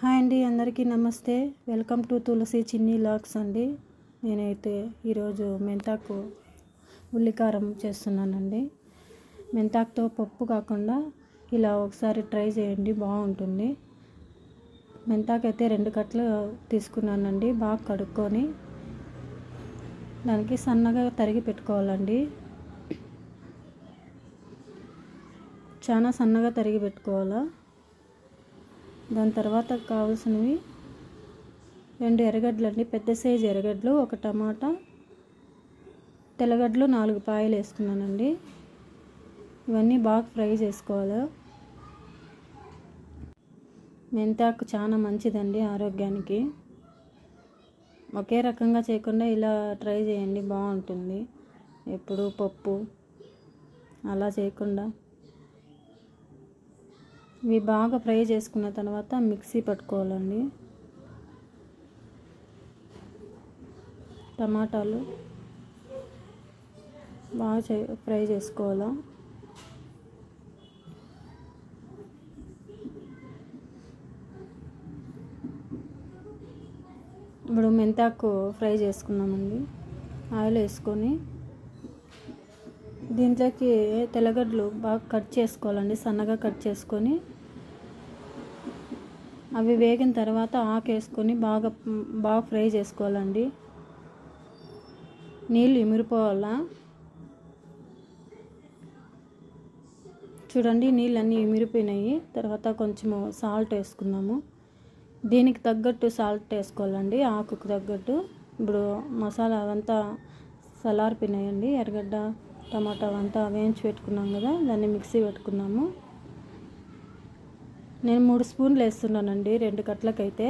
Hi అండి అందరికీ నమస్తే. వెల్కమ్ టు తులసి చిన్ని లాక్స్ అండి. నేనైతే ఈరోజు మెంతాకు ఉల్లికారం చేస్తున్నానండి. మెంతాకుతో పప్పు కాకుండా ఇలా ఒకసారి ట్రై చేయండి బాగుంటుంది. మెంతాకు అయితే రెండు కట్టలు తీసుకున్నానండి బాగా కడుక్కొని. దానికి సన్నగా తరిగి పెట్టుకోవాలండి. చాలా సన్నగా తరిగి పెట్టుకోవాలా? దాని తర్వాత కావాల్సినవి రెండు ఎర్రగడ్డలు అండి పెద్ద సైజు ఎర్రగడ్డలు ఒక టమాటా తెల్లగడ్డలు నాలుగు పాయలు వేసుకున్నానండి. ఇవన్నీ బాగా ఫ్రై చేసుకోవాలి. మెంతాకు చాలా మంచిదండి ఆరోగ్యానికి. ఒకే రకంగా చేయకుండా ఇలా ట్రై చేయండి బాగుంటుంది. ఎప్పుడు పప్పు అలా చేయకుండా. ఇవి బాగా ఫ్రై చేసుకున్న తర్వాత మిక్సీ పట్టుకోవాలండి. టమాటాలు బాగా చే ఫ్రై చేసుకోవాలా. ఇప్పుడు మెంతాకు ఫ్రై చేసుకున్నామండి. ఆయిల్ వేసుకొని దీంట్లోకి తెల్లగడ్డలు బాగా కట్ చేసుకోవాలండి సన్నగా కట్ చేసుకొని అవి వేగిన తర్వాత ఆకు వేసుకొని బాగా బాగా ఫ్రై చేసుకోవాలండి. నీళ్ళు ఇమిరిపోవాలా? చూడండి నీళ్ళు అన్నీ ఇమిరిపోయినాయి. తర్వాత కొంచెము సాల్ట్ వేసుకున్నాము దీనికి తగ్గట్టు సాల్ట్ వేసుకోవాలండి ఆకుకు తగ్గట్టు. ఇప్పుడు మసాలా అవంతా సలారిపోయినాయండి ఎర్రగడ్డ టమాటా అంతా వేయించి పెట్టుకున్నాం కదా దాన్ని మిక్సీ పెట్టుకున్నాము. నేను మూడు స్పూన్లు వేస్తున్నానండి రెండు కట్లకైతే.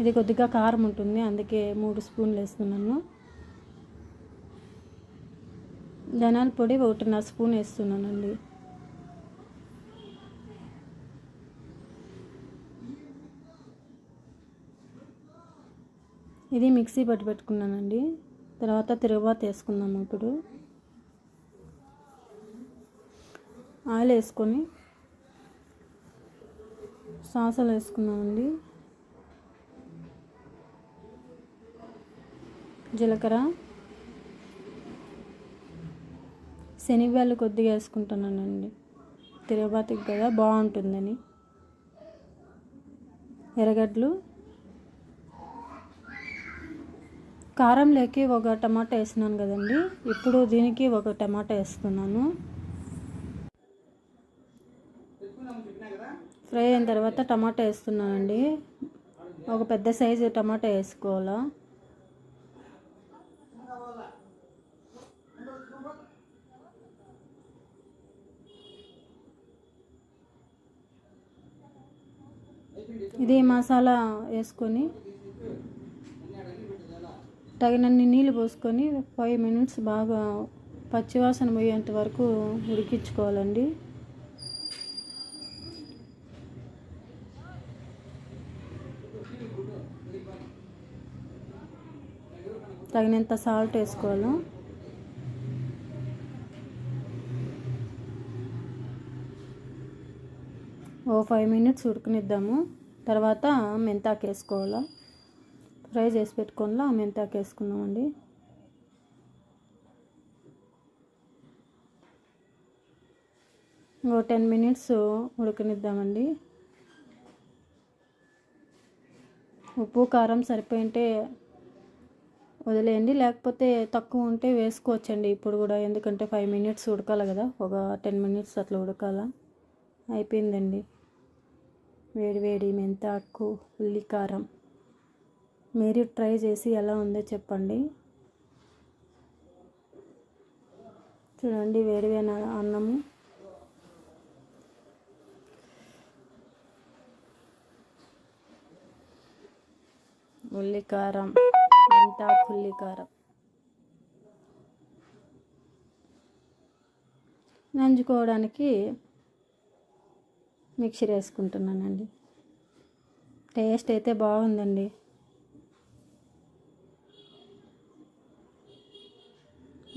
ఇది కొద్దిగా కారం ఉంటుంది అందుకే మూడు స్పూన్లు వేస్తున్నాను. ధనాల పొడి ఒకటిన్నర స్పూన్ వేస్తున్నానండి. ఇది మిక్సీ పట్టి పెట్టుకున్నానండి. తర్వాత తిరుగుబాతు వేసుకుందాము ఇప్పుడు. ఆయిల్ వేసుకొని సాసలు వేసుకున్నామండి జీలకర్ర. శనగబాలు కొద్దిగా వేసుకుంటున్నానండి. తిరుగుబాతికి కదా బాగుంటుందని. ఎర్రగడ్డలు. కారం లేకి ఒక టమాటా వేసినాను కదండి. ఇప్పుడు దీనికి ఒక టమాటా వేస్తున్నాను. ఫ్రై అయిన తర్వాత టమాటా వేస్తున్నానండి. ఒక పెద్ద సైజు టమాటా వేసుకోవాలా. ఇది మసాలా వేసుకొని తగినన్ని నీళ్ళు పోసుకొని ఫైవ్ మినిట్స్ బాగా పచ్చివాసన పోయేంత వరకు ఉడికించుకోవాలండి. తగినంత సాల్ట్ వేసుకోవాలి. ఓ ఫైవ్ మినిట్స్ ఉడకనిద్దాము. తర్వాత మెంతాకు వేసుకోవాలి? ఫ్రై చేసి పెట్టుకోనిలా మెంతాకు వేసుకున్నామండి ఇంకో టెన్ మినిట్స్ ఉడకనిద్దామండి. ఉప్పు కారం సరిపోయింటే వదిలేయండి లేకపోతే తక్కువ ఉంటే వేసుకోవచ్చండి ఇప్పుడు కూడా ఎందుకంటే ఫైవ్ మినిట్స్ ఉడకాలి కదా ఒక టెన్ మినిట్స్ అట్లా ఉడకాల. అయిపోయిందండి. వేడి వేడి మెంతాకు ఉల్లికారం మీరు ట్రై చేసి ఎలా ఉందో చెప్పండి. చూడండి వేడి అన్నము. ఉల్లికారం మెంతాకు ఉల్లికారం నంచుకోవడానికి మిక్సర్ వేసుకుంటున్నానండి. టేస్ట్ అయితే బాగుందండి.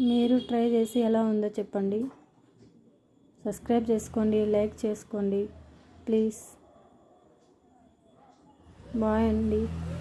మీరు ట్రై చేసి ఎలా ఉందో చెప్పండి. సబ్స్క్రైబ్ చేసుకోండి లైక్ చేసుకోండి. ప్లీజ్. బాయ్ అండి.